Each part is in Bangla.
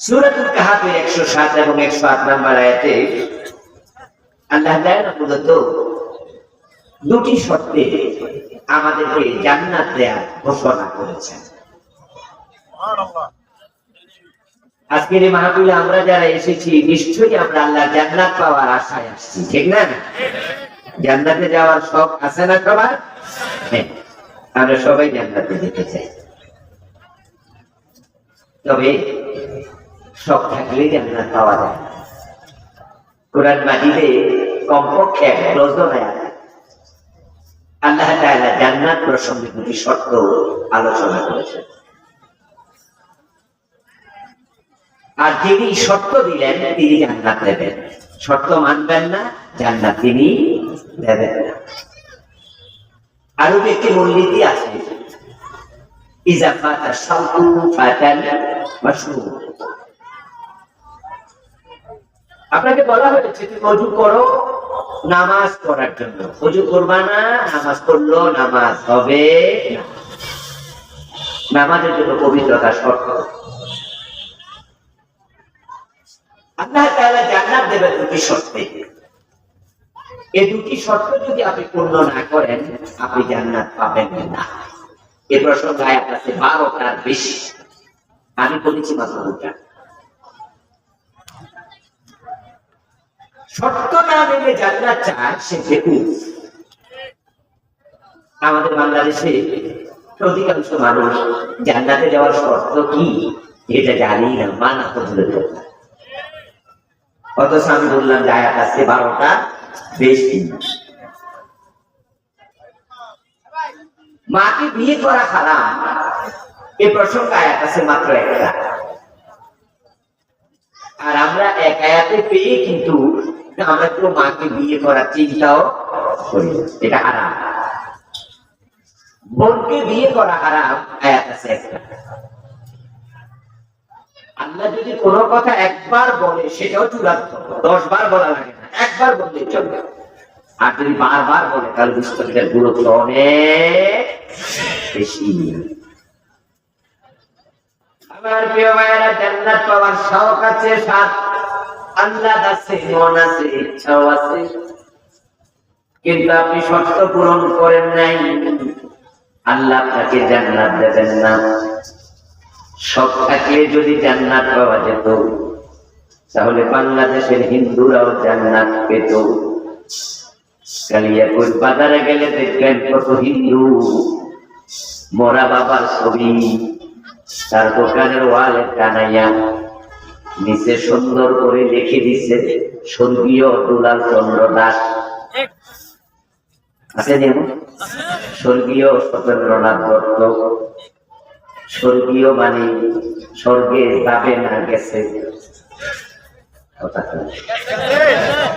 সুরাতুল কাহাফের একশো সাত এবং একশো আট নাম্বার আয়াতে আল্লাহ তাআলা মূলত দুটি শর্তে আমাদেরকে জান্নাত দেওয়ার ঘোষণা করেছেন। আজকের এই মাহফিলে আমরা যারা এসেছি নিশ্চয়ই আমরা আল্লাহ জান্নাত পাওয়ার আশায় আসছি ঠিক না? জান্নাতে যাওয়ার শখ আছে না সবার? হ্যাঁ আমরা সবাই জান্নাতে যেতে চাই। তবে শখ থাকলেই জান্নাত পাওয়া যায়। কোরআন মাজিদে কমপক্ষে এক ডজন আল্লাহ তাআলা জান্নাত প্রসঙ্গে দুটি শর্ত আলোচনা করেছেন। আর যিনি শর্ত দিলেন, তিনি জান্নাত দেবেন। শর্ত মানবেন না, জান্নাত তিনি দেবেন না। আরও একটি মূলনীতি আছে। ইজাফাতা শালকু ফাতান মাশরু আপনাকে বলা হয়েছে তুমি অজু করো নামাজ পড়ার জন্য। অজু করবা না, নামাজ পড়ল, নামাজ হবে নামাজের জন্য পবিত্রতা শর্ত। আল্লাহ জান্নাত দেবেন দুটি শর্তে। এই দুটি শর্ত যদি আপনি পূর্ণ না করেন, আপনি জান্নাত পাবেন না। এ প্রসঙ্গে আয়াত আছে বারোটার বেশি। আমি বলেছি মাত্র দুটা শর্ত না মেনে জান্নাত চায় সে বেকুফ আমাদের বাংলাদেশে অধিকাংশ মানুষ জান্নাতে যাওয়ার শর্ত কি? এটা জানি না, মানা তো দূরের অথচ আমি বললাম যে আয়াত বারোটা, বেশি মাকে বিয়ে করা হারাম, এ প্রসঙ্গ আয়াত আছে মাত্র একটা। আর আমরা এক আয়াতে পেয়ে কিন্তু আমরা মাকে বিয়ে করার চিন্তাও করি। এটা হারাম। বোনকে বিয়ে করা হারাম, আয়াত আছে আল্লাহ যদি কোনো কথা একবার বলে, সেটাও চূড়ান্ত। দশ বার বলা লাগে না, একবার বললে চলবে। আর যদি বারবার বলে, তাহলে বুঝতে গুরুত্ব অনেক বেশি। আমার প্রিয় ভাইয়েরা, জান্নাত পাওয়ার শখ আছে সাত আল্লাহ আছে, মন আছে, ইচ্ছাও আছে। কিন্তু আপনি শর্ত পূরণ করেন নাই। আল্লাহ জান্নাত দেবেন না। সব থাকলে যদি জান্নাত পাওয়া যেত, তাহলে বাংলাদেশের হিন্দুরাও জান্নাত পেত। কালিয়াকুর বাজারে গেলে দেখবেন কত হিন্দু। মরা বাবার ছবি, তার দোকানের ওয়ালে টানাইয়া নিচে সুন্দর করে লিখে দিচ্ছে স্বর্গীয় দুলাল চন্দ্র দাস আছে যেমন স্বর্গীয় সত্যেন্দ্রনাথ দত্ত। স্বর্গীয় মানে স্বর্গে যাবে না গেছে।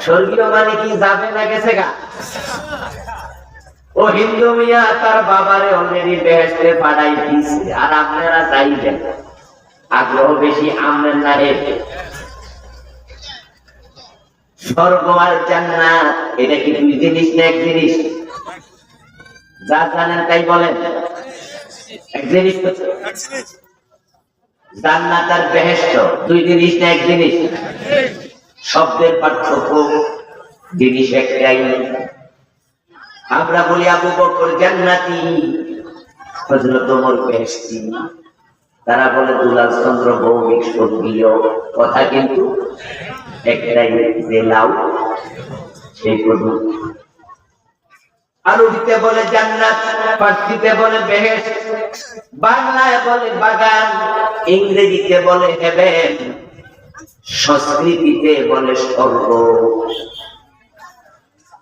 স্বর্গীয় মানে কি যাবে না গেছে গা? ও হিন্দু মিয়া তার বাবারে অলরেডি বেহেস্তে পাঠাই দিছে আর আপনারা চাইবেন আগ্রহ বেশি আমনের না স্বর্গ আর জান্নাত, এটা কি দুই জিনিস না এক জিনিস? যা জানেন তাই বলেন। এক জিনিস জান্নাত আর বেহেস্ত দুই জিনিস না এক জিনিস? শব্দের পার্থক্য জিনিস একটাই। আমরা বলি আবু বকর জান্নাতি, হযরত ওমর বেহেশতি। তারা বলে দুলাল চন্দ্র ভৌমিক স্বর্গীয় কথা কিন্তু একটাই, যে লাউ সেই প্রভু আরবিতে বলে জান্নাত, ফার্সিতে বলে বেহেশত বাংলায় বলে বাগান, ইংরেজিতে বলে হেভেন সংস্কৃতিতে বলে স্বর্গ।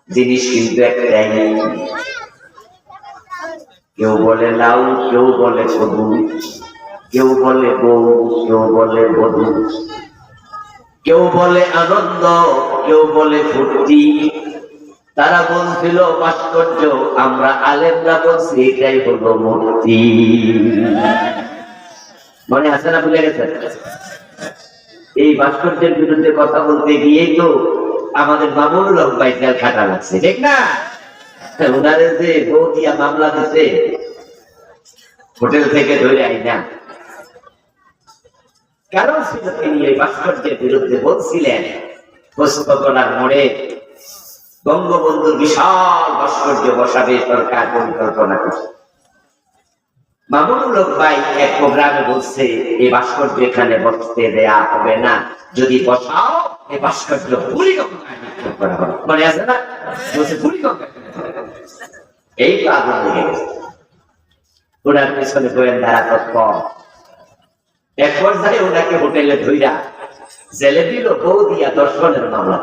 জিনিস কিন্তু একটাই। কেউ বলে লাউ, কেউ বলে কদু। কেউ বলে বউ, কেউ বলে বধু। কেউ বলে আনন্দ, কেউ বলে ফুর্তি। তারা বলছিল, ভাস্কর্য, আমরা আলেমরা বলছি, এটাই হলো মূর্তি। মনে আছে না ভুলে গেছেন? এই ভাস্কর্যের বিরুদ্ধে কথা বলতে গিয়েই তো আমাদের মামুনুল হক ভাই জেল খাটা লাগছে, ঠিক না? ওনাদের যে বউ দিয়া মামলা দিছে, হোটেল থেকে ধরে আই না। কারণ ছিল তিনি এই ভাস্কর্যের বিরুদ্ধে বলছিলেন পুষ্পকলার মোড়ে বঙ্গবন্ধুর বিশাল ভাস্কর্য বসাবে সরকার পরিকল্পনা করছে মামুনুল ভাই এক প্রোগ্রামে বলছে এই ভাস্কর্য এখানে বসতে দেয়া হবে না। যদি বসাও এই ভাস্কর্য মনে আছে না? বলছে এই তো আগুন লেগে গেছে। ওনার পিছনে গোয়েন্দারা তৎপর। এক পর্যায়ে ওনাকে হোটেলে ধইরা জেলে দিল বউ দিয়া দর্শনের মামলা।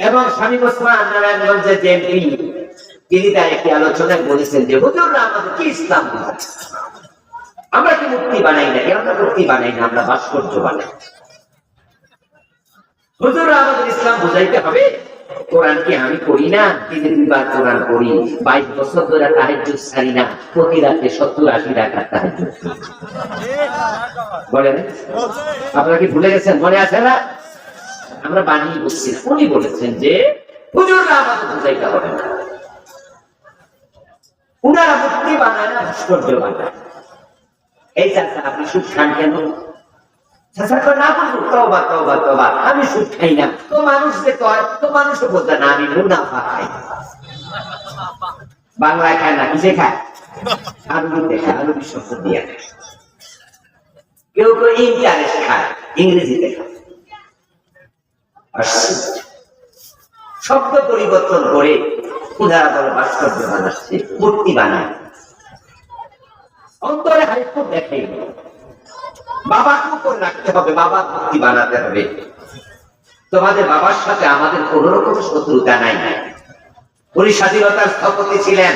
এবং স্বামী ওসমান নারায়ণগঞ্জের যে এমপি, তিনি তার একটি আলোচনায় বলেছেন যে, হুজুররা আমাদের কি ইসলাম আমরা কি মুক্তি বানাই না আমরা মুক্তি বানাই না, আমরা ভাস্কর্য বানাই। হুজুররা আমাদের ইসলাম বুঝাইতে হবে? আমি করি না? তিনি দুবার কোরআন করি বাইশ বছর ধরে তাহাজ্জুদ ছাড়ি না, প্রতি রাতে সত্তর, আশি। বলেন আপনারা কি ভুলে গেছেন? মনে আছে না? আমরা বানিয়ে বলছি, উনি বলেছেন যে উনারা বানায় না ভাস্কর্য বানায়। এই আপনি সুখ খান কেন আমি সুখ খাই না তো তো মানুষও বলতে না আমি মুনাফা খাই বাংলায় খায় না কিসে খায়, আলু শব্দ কেউ কেউ খায় ইংরেজিতে শব্দ পরিবর্তন করে উদারা বলে ভাস্কর্য বানাচ্ছে মূর্তি বানায় অন্তরে হাইকো দেখে বাবাকে উপর রাখতে হবে বাবার মূর্তি বানাতে হবে। তোমাদের বাবার সাথে আমাদের কোন রকম শত্রুতা নাই। উনি স্বাধীনতার স্থপতি ছিলেন।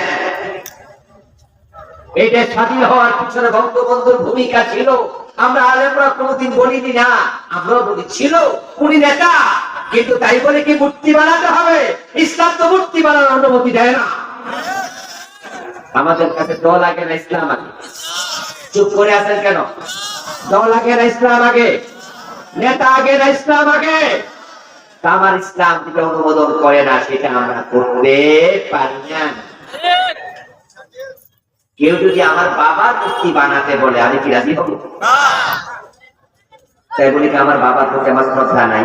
এইটা স্বাধীন হওয়ার পিছনে বঙ্গবন্ধুর ভূমিকা ছিল। আমরা আলেমরা কোনোদিন বলিনি না, আমরাও বলি, ছিল, উনি নেতা, কিন্তু তাই বলে কি মূর্তি বানাতে হবে? ইসলাম তো মূর্তি বানানোর অনুমতি দেয় না। আমাদের কাছে দল আগে না ইসলাম আগে? চুপ করে আছেন কেন? দল আগে না ইসলাম আগে? নেতা আগে না ইসলাম আগে? আমার ইসলাম যেটা অনুমোদন করে না সেটা আমরা করতে পারি না। কেউ যদি আমার বাবার মূর্তি বানাতে বলে আমি কি রাজি হব? তাই বলি আমার বাবার প্রতি আমার শ্রদ্ধা নাই?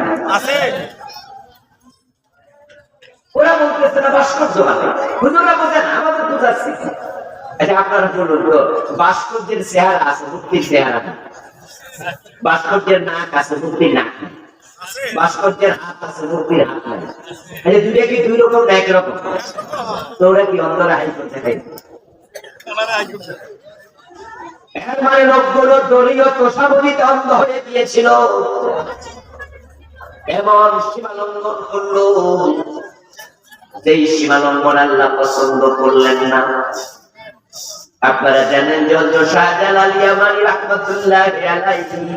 ওরা বলতেছে না ভাস্কর্য বানাই হুজুরা বোঝেন আমাদের বোঝাচ্ছি। আচ্ছা আপনারা বলুন ভাস্কর্যের চেহারা আছে মূর্তির চেহারা। ভাস্কর্যের নাক আছে মূর্তির নাক। ভাস্কর্যের হাত আছে মূর্তির হাত নাই। দুইটা কি দুই রকম না একরকম? তো ওরা কি অন্তরে হাই করতে খাই এর মানে লোকগুলো দলীয় তোষাবলিতে অন্ধ হয়ে গিয়েছিল। এমন সীমালঙ্ঘন করল। যেই সীমালঙ্ঘন আল্লাহ পছন্দ করলেন না। আপনারা জানেন যে হযরত শাহজালাল ইয়ামানি রাহমাতুল্লাহ আলাইহি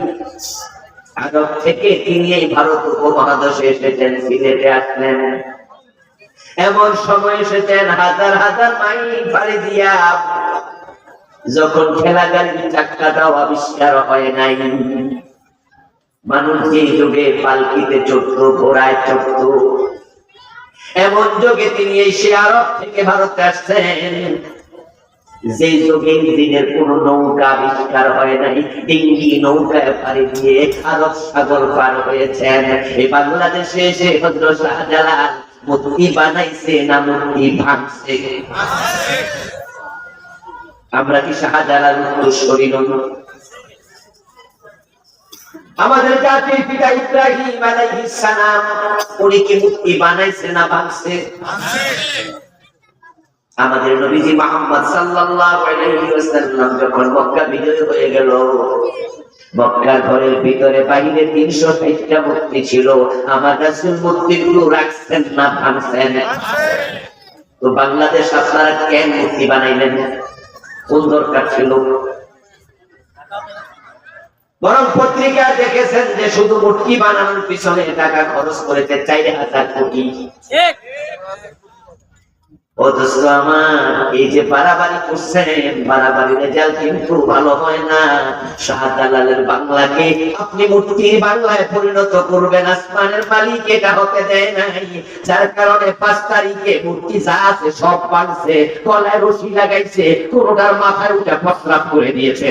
আরব থেকে তিনি এই ভারত উপমহাদেশে এসেছেন, সিলেটে আসলেন। এমন সময় এসেছেন হাজার হাজার মাইল পাড়ি দিয়া। যখন খেলা গাড়ির চাক্কাটাও আবিষ্কার হয় নাই। মানুষ যে যুগে পালকিতে চড়ত, ঘোড়ায় চড়ত। এমন যুগে তিনি এই সে আরব থেকে ভারতে আসছেন। যে যুগে দিনের কোন নৌকা আবিষ্কার হয় নাই। ডিঙ্গি নৌকায় পাড়ি দিয়ে আরব সাগর পার হয়েছেন। এই বাংলাদেশে এসে হজরত শাহজালাল মূর্তি বানাইছে না মূর্তি ভাঙছে। আমরা কি শাহজালাল উত্তরসূরি নই আমাদের জাতির পিতা ইব্রাহিম আলাইহিস সালাম, উনি কি মূর্তি বানাইছে না ভাঙছে? আমাদের নবীজি মুহাম্মদ সাল্লাল্লাহু আলাইহি ওয়াসাল্লাম যখন মক্কা বিজয় হয়ে গেল মক্কার ঘরের ভিতরে বাইরে তিনশো ষাটটা মূর্তি ছিল। আমার রাসূল মূর্তিগুলো রাখছেন না, ভাঙছেন। তো বাংলাদেশ আপনারা কেন মূর্তি বানাইলেন? কোন দরকার ছিল? বরং পত্রিকা দেখেছেন যে শুধু মূর্তি বানানোর পিছনে টাকা খরচ করেছে চার হাজার কোটি। ও দোস্ত আমার এই যে বাড়াবাড়ি করছেন, বাড়াবাড়ি রেজাল্ট কিন্তু ভালো হয় না শাহজালালের বাংলাকে আপনি মূর্তির বাংলায় পরিণত করবেন, আসমানের মালিক এটা হতে দেয় নাই যার কারণে পাঁচ তারিখে মূর্তি যা আছে সব পালছে গলায় রশি লাগাইছে, কোনোটার মাথায় উঠে প্রস্রাব করে দিয়েছে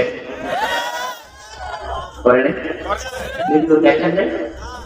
করে? কিন্তু দেখেন নাই?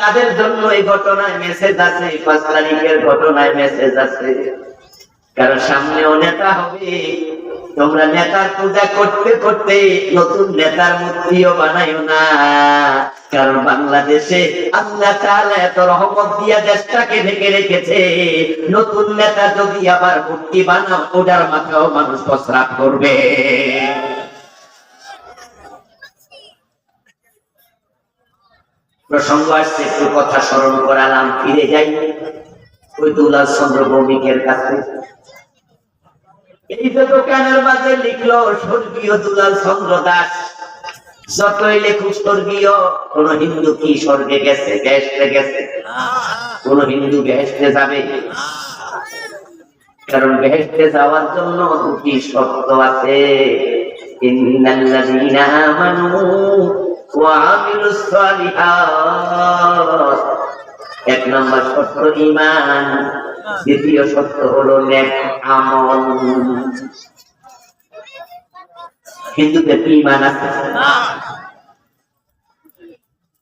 তাদের জন্য এই ঘটনায় মেসেজ আছে পাঁচ তারিখের ঘটনায় মেসেজ আছে। কারণ সামনেও নেতা হবে। তোমরা নেতার পূজা করতে করতে নতুন নেতার মূর্তিও বানাইও না। কারণ বাংলাদেশে আল্লাহ তাআলা এত রহমত দিয়া দেশটাকে ঢেকে রেখেছে। নতুন নেতা যদি আবার মূর্তি বানাও, ওটার মাথাও মানুষ প্রস্রাব করবে। প্রসঙ্গ আসছে, একটু কথা স্মরণ করালাম, ফিরে যাই ওই দুলাল চন্দ্র ভৌমিকের কাছে। এই যে দোকানের মাঝে লিখলো, স্বর্গীয় দুলাল চন্দ্র দাস, যতই লেখুক স্বর্গীয়, কোন হিন্দু কি স্বর্গে গেছে বেহেস্তে গেছে কোন? হিন্দু বেহেস্তে যাবে কারণ বেহেস্তে যাওয়ার জন্য দুটি শর্ত আছে। ইন্নাল্লাযীনা আমানু এক নম্বর ঈমান, দ্বিতীয় হলো আমল। হিন্দুদের কি ঈমান আছে?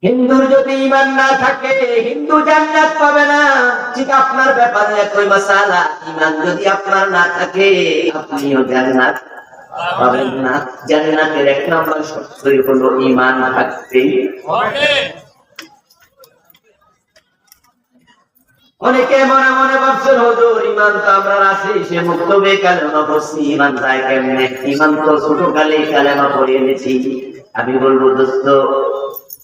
হিন্দুর যদি ইমান না থাকে, হিন্দু জান্নাত পাবে না। ঠিক আপনার ব্যাপারে একই মাসালা ইমান যদি আপনার না থাকে, আপনিও জান্নাত পাবেন না, জান্নাতের এক নম্বর শর্তই হলো ইমান থাকতে অনেকে মনে মনে ভাবছেন, হুজুর তো আমরা আছি সে মুক্ত কালেমা পড়ছি ইমান তাই কেমনে? ইমান তো ছোট কালে কালেমা পড়িয়ে এনেছি। আমি বলব, দোস্ত